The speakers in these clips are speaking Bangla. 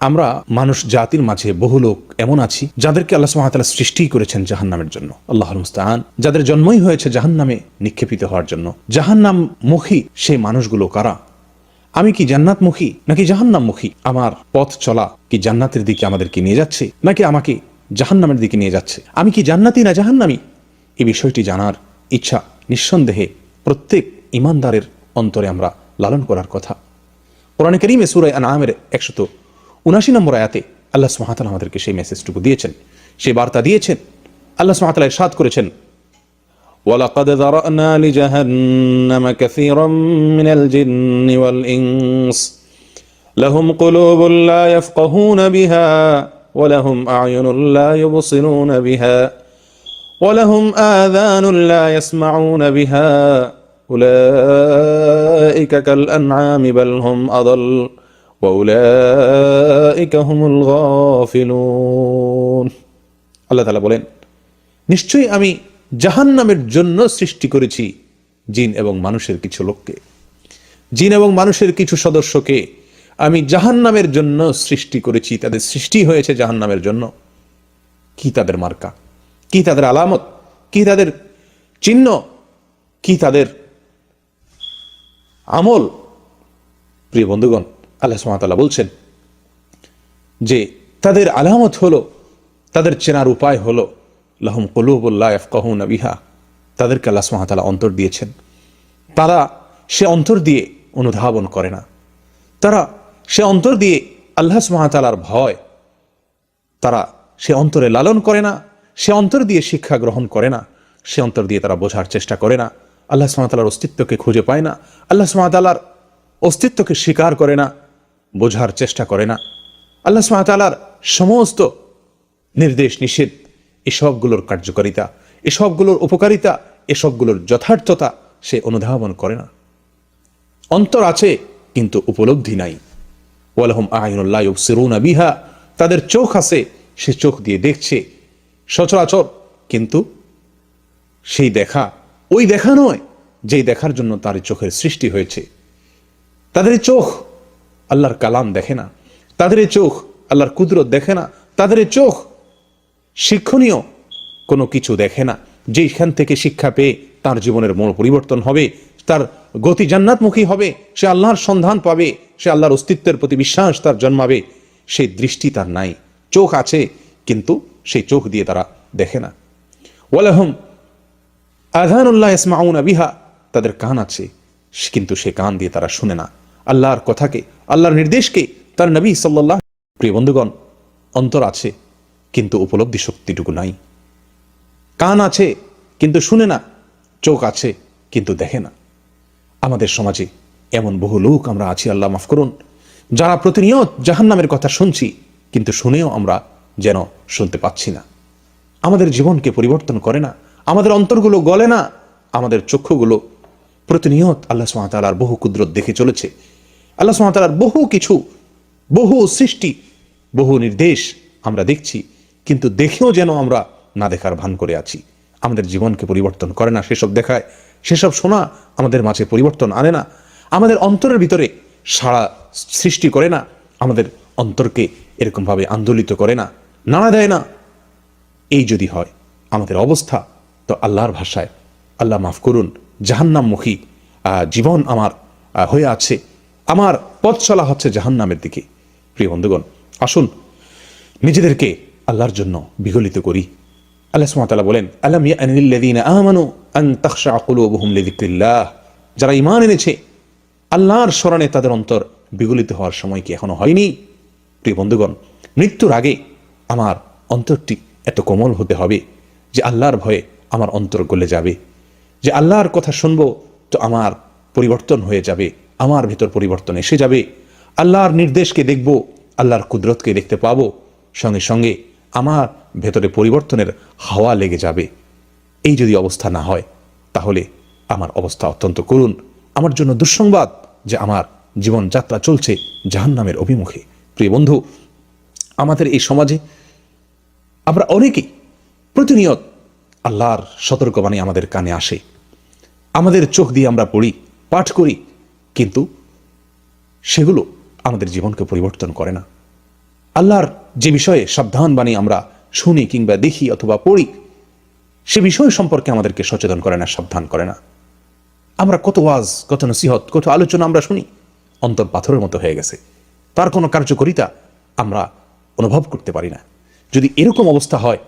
আমরা মানুষ জাতির মাঝে বহু লোক এমন আছি যাদেরকে আল্লাহ সুহামতাল্লাহ সৃষ্টি করেছেন জাহান্নামের জন্য। আল্লাহ মুস্তাহান। যাদের জন্মই হয়েছে জাহান্নামে নিক্ষেপিত হওয়ার জন্য। জাহান্নাম মুখী সেই মানুষগুলো কারা? আমি কি জান্নাতমুখী নাকি জাহান্নামমুখী? আমার পথ চলা কি জান্নাতের দিকে আমাদেরকে নিয়ে যাচ্ছে নাকি আমাকে জাহান্নামের দিকে নিয়ে যাচ্ছে? আমি কি জান্নাতি না জাহান্নামি? এই বিষয়টি জানার ইচ্ছা নিঃসন্দেহে প্রত্যেক ইমানদারের অন্তরে আমরা লালন করার কথা। কোরআন করিমে সুরায় আনামের একশত উনাশি নম্বর আয়াতে আল্লাহ সুমাতাল আমাদেরকে সেই মেসেজটুকু দিয়েছেন সেই বার্তা দিয়েছেন আল্লাহ সুমাতাল সাদ করেছেন ولقد ذرأنا لجهنم كثيرا من الجن والإنس لهم قلوب لا يفقهون بها ولهم أعين لا يبصرون بها ولهم آذان لا يسمعون بها أولئك كالأنعام بل هم أضل আল্লাহ তাআলা বলেন, নিশ্চয়ই আমি জাহান্নামের জন্য সৃষ্টি করেছি জিন এবং মানুষের কিছু লোককে। জিন এবং মানুষের কিছু সদস্যকে আমি জাহান্নামের জন্য সৃষ্টি করেছি। তাদের সৃষ্টি হয়েছে জাহান্নামের জন্য। কি তাদের মার্কা? কি তাদের আলামত? কি তাদের চিহ্ন? কি তাদের আমল? প্রিয় বন্ধুগণ আল্লাহ সুমাতাল্লাহ বলছেন যে তাদের আলামত হলো, তাদের চেনার উপায় হলো, লাহম কলুবুল্লাহ কহুন বিহা। তাদেরকে আল্লাহ সুমাতালা অন্তর দিয়েছেন। তারা সে অন্তর দিয়ে অনুধাবন করে না। তারা সে অন্তর দিয়ে আল্লাহ সুমাতালার ভয়। তারা সে অন্তরে লালন করে না, সে অন্তর দিয়ে শিক্ষা গ্রহণ করে না, সে অন্তর দিয়ে তারা বোঝার চেষ্টা করে না। আল্লাহ সুমাতালার অস্তিত্বকে খুঁজে পায় না। আল্লাহ সুমাতালার অস্তিত্বকে স্বীকার করে না। বোঝার চেষ্টা করে না। আল্লাহ সুমাতালার সমস্ত নির্দেশ নিষেধ, এসবগুলোর কার্যকারিতা, এসবগুলোর উপকারিতা, এসবগুলোর যথার্থতা সে অনুধাবন করে না। অন্তর আছে, কিন্তু উপলব্ধি নাই। ওয়ালাহম আইনুল্লাহ সিরুনা বিহা, তাদের চোখ আছে, সে চোখ দিয়ে দেখছে। সচরাচর কিন্তু সেই দেখা ওই দেখা নয়, যেই দেখার জন্য তার চোখের সৃষ্টি হয়েছে। তাদের চোখ আল্লাহর কালাম দেখে না। তাদের চোখ আল্লাহর কুদরত দেখে না। তাদের চোখ শিক্ষণীয় কোনো কিছু দেখে না। যেইখান থেকে শিক্ষা পেয়ে তার জীবনের মন পরিবর্তন হবে, তার গতি জান্নাতমুখী হবে, সে আল্লাহর সন্ধান পাবে, সে আল্লাহর অস্তিত্বের প্রতি বিশ্বাস তার জন্মাবে, সেই দৃষ্টি তার নাই। চোখ আছে, কিন্তু সেই চোখ দিয়ে তারা দেখে না। ওয়ালাহম আধানুল্লাহ ইসমাউনা বিহা, তাদের কান আছে, কিন্তু সে কান দিয়ে তারা শুনে না। আল্লাহর কথাকে, আল্লাহর নির্দেশকে তার নবী সাল্লাহ প্রিয় বন্ধুগণ, অন্তর আছে, কিন্তু উপলব্ধি শক্তিটুকু নাই। কান আছে, কিন্তু শুনে না, চোখ আছে, কিন্তু দেখে না। আমাদের সমাজে এমন বহু লোক আমরা আছি, আল্লাহ মাফ করুন, যারা প্রতিনিয়ত জাহান্নামের কথা শুনছি, কিন্তু শুনেও আমরা যেন শুনতে পাচ্ছি না। আমাদের জীবনকে পরিবর্তন করে না, আমাদের অন্তরগুলো গলে না, আমাদের চক্ষুগুলো প্রতিনিয়ত আল্লাহ সুমাতালার বহু কুদরত দেখে চলেছে। আল্লাহ সুমাতালার বহু কিছু, বহু সৃষ্টি, বহু নির্দেশ আমরা দেখছি, কিন্তু দেখেও যেন আমরা না দেখার ভান করে আছি। আমাদের জীবনকে পরিবর্তন করে না, সেসব দেখায়, সেসব শোনা আমাদের মাঝে পরিবর্তন আনে না। আমাদের অন্তরের ভিতরে সাড়া সৃষ্টি করে না, আমাদের অন্তরকে এরকমভাবে আন্দোলিত করে না, নাড়া দেয় না। এই যদি হয়, আমাদের অবস্থা তো আল্লাহর ভাষায়, আল্লাহ মাফ করুন। জাহান্নামমুখী জীবন আমার হয়ে আছে। আমার পথ চলা হচ্ছে জাহান্নামের দিকে। প্রিয় বন্ধুগণ, আসুন নিজেদেরকে আল্লাহর জন্য বিগলিত করি। আল্লাহ বলেন আমানু আন যারা ইমান এনেছে, আল্লাহর স্মরণে তাদের অন্তর বিগলিত হওয়ার সময় কি এখনও হয়নি? প্রিয় বন্ধুগণ, মৃত্যুর আগে আমার অন্তরটি এত কোমল হতে হবে যে আল্লাহর ভয়ে আমার অন্তর গলে যাবে। যে আল্লাহর কথা শুনব তো আমার পরিবর্তন হয়ে যাবে, আমার ভেতর পরিবর্তন এসে যাবে। আল্লাহর নির্দেশকে দেখব, আল্লাহর কুদরতকে দেখতে পাবো। সঙ্গে সঙ্গে আমার ভেতরে পরিবর্তনের হাওয়া লেগে যাবে। এই যদি অবস্থা না হয়, তাহলে আমার অবস্থা অত্যন্ত করুণ। আমার জন্য দুঃসংবাদ যে আমার জীবনযাত্রা চলছে জাহান্নামের অভিমুখে। প্রিয় বন্ধু, আমাদের এই সমাজে আমরা অনেকেই প্রতিনিয়ত আল্লাহর সতর্কবাণী আমাদের কানে আসে। আমাদের চোখ দিয়ে আমরা পড়ি, পাঠ করি, কিন্তু সেগুলো আমাদের জীবনকে পরিবর্তন করে না। আল্লাহর যে বিষয়ে সাবধান বাণী আমরা শুনি কিংবা দেখি অথবা পড়ি, সে বিষয় সম্পর্কে আমাদেরকে সচেতন করে না, সাবধান করে না। আমরা কত ওয়াজ, কত নসিহত, কত আলোচনা আমরা শুনি অন্তর পাথরের মতো হয়ে গেছে। তার কোনো কার্যকরিতা আমরা অনুভব করতে পারি না। যদি এরকম অবস্থা হয়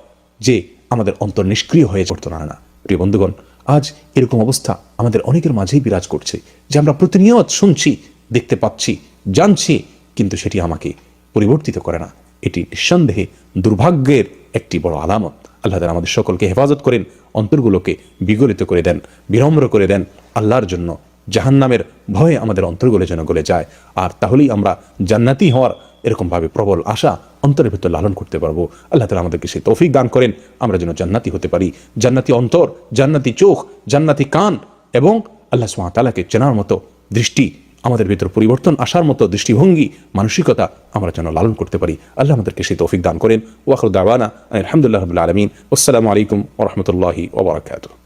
যে আমাদের অন্তর নিষ্ক্রিয় হয়ে পড়তো না না প্রিয় বন্ধুগণ, আজ এরকম অবস্থা আমাদের অনেকের মাঝেই বিরাজ করছে, যে আমরা প্রতিনিয়ত শুনছি, দেখতে পাচ্ছি, জানছি, কিন্তু সেটি আমাকে পরিবর্তিত করে না। এটি নিঃসন্দেহে দুর্ভাগ্যের একটি বড় আলামত। আল্লাহ তাআলা আমাদের সকলকে হেফাজত করেন, অন্তরগুলোকে বিগলিত করে দেন, বিনম্র করে দেন, আল্লাহর জন্য জাহান্নামের ভয়ে আমাদের অন্তরগুলো যেন গলে যায়। আর তাহলেই আমরা জান্নাতি হওয়ার এরকমভাবে প্রবল আশা অন্তরের ভেতর লালন করতে পারব। আল্লাহ তালা আমাদেরকে সে তৌফিক দান করেন। আমরা যেন জান্নাতি হতে পারি। জান্নাতি অন্তর, জান্নাতি চোখ, জান্নাতি কান এবং আল্লাহ সুমাতালাকে চেনার মতো দৃষ্টি, আমাদের ভিতর পরিবর্তন আসার মতো দৃষ্টিভঙ্গি, মানসিকতা আমরা যেন লালন করতে পারি। আল্লাহ আমাদেরকে সেই তৌফিক দান করেন। ওয়াখর দাওয়ানা আলহামদুলিল্লাহ আলমিন। আসসালামু আলাইকুম ওরহমতুল্লাহি ওবরাকাতুহ